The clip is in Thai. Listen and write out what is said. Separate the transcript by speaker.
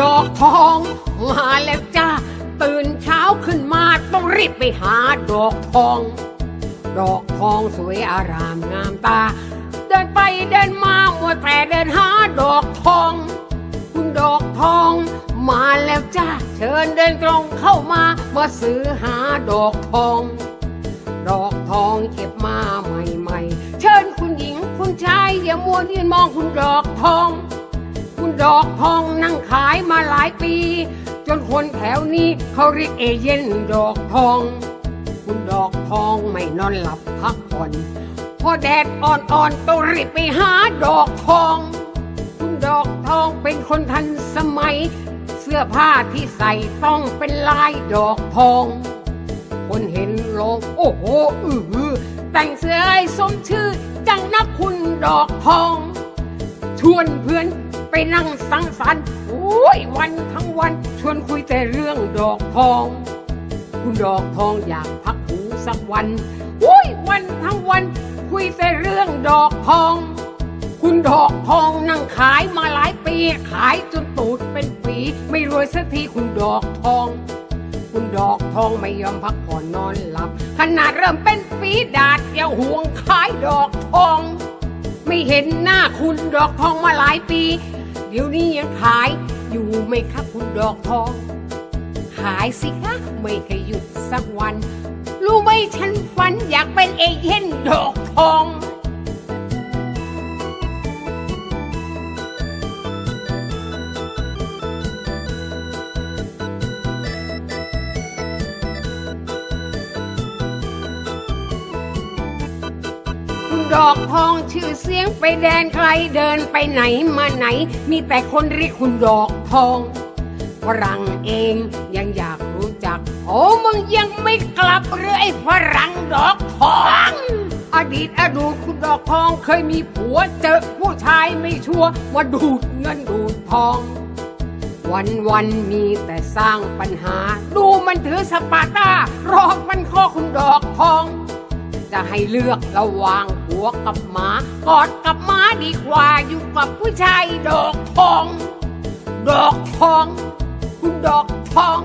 Speaker 1: ดอกทอง มาแล้วจ้าตื่นเช้าขึ้นมาต้องรีบไปหาดอกทอง ดอกทองสวยอารามงามตา เดินไปเดินมามัวแต่เดินหาดอกทอง คุณดอกทองมาแล้วจ้าเชิญเดินตรงเข้ามามาซื้อหาดอกทอง ดอกทองเก็บมาใหม่ๆ เชิญคุณหญิงคุณชายอย่ามัวยืนมองคุณดอกทอง ดอกทองนั่งขายมาหลายปี จนคนแถวนี้เขาเรียกเอเย่นดอกทอง คุณดอกทองไม่นอนหลับพักผ่อน พอแดดอ่อนๆต้องรีบไปหาดอกทอง คุณดอกทองเป็นคนทันสมัย เสื้อผ้าที่ใส่ต้องเป็นลายดอกทอง คนเห็นลงโอ้โหอือหือแต่งเสื้อสมชื่อจังนักคุณดอกทอง ชวนเพื่อน ไปนั่งสังสรรค์โอ้ยวันทั้งวันชวนคุยแต่เรื่องดอกทอง คุณดอกทองอยากพักหูสักวันโอ้ยวันทั้งวันคุยแต่เรื่องดอกทอง คุณดอกทองนั่งขายมาหลายปี ขายจนตูดเป็นฝีไม่รวยสักทีคุณดอกทองคุณดอกทองไม่ยอมพักผ่อนนอนหลับ ขนาดเริ่มเป็นฝีดาดเดียวห่วงขายดอกทอง ไม่เห็นหน้าคุณดอกทองมาหลายปี เดี๋ยวนี้ยังขายอยู่ไหมคะคุณดอกทอง ขายสิคะไม่เคยหยุดสักวัน รู้ไหมฉันฝันอยากเป็นเอเย่นดอกทอง ดอกทองชื่อเสียงไปแดนไกลเดินไปไหนมาไหน มีแต่คนเรียกคุณดอกทองฝรั่งเองยังอยากรู้จัก โอ้มึงยังไม่กลับหรือไอ้ฝรั่งดอกทอง อดีตอดูคุณดอกทองเคยมีผัวเจอผู้ชายไม่ชัวร์มาดูดเงินดูดทอง วันวันมีแต่สร้างปัญหา ดูมันถือสปาร์ตารอกมันข้อคุณดอกทอง จะให้เลือกระหว่างหัวกับหมา กอดกับหมาดีกว่าอยู่กับผู้ชายดอกทอง ดอกทอง คุณดอกทอง